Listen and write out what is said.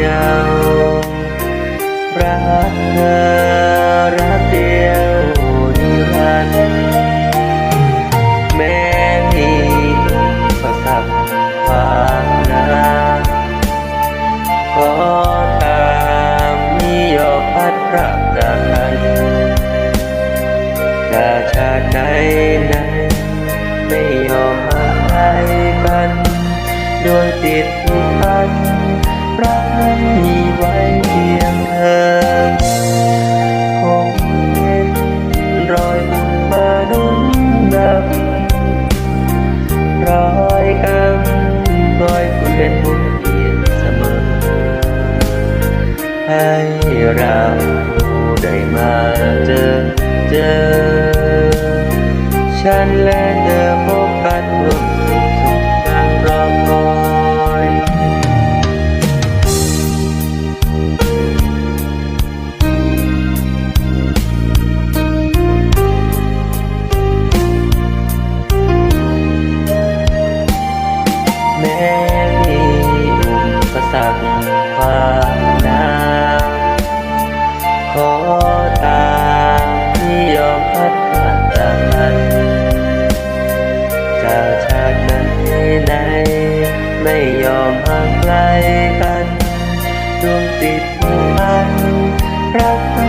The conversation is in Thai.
เยาวรักเธอรักเดียวนิรันแม้มีประสัความรักก็ตามนิยมพัดระกันจะชาไหนนั้นไม่ยอมหายกันดวงจิตที่พัน รักมีไว้เพียงเธอคงเป็นรอยบุญมาดุนดำรอยกำรอยเปื้อนบุญเปลี่ยนเสมอ ให้เราได้มาเจอเจอ ไม่ยอมห่างไกลกันดวงจิตผูกพันรัก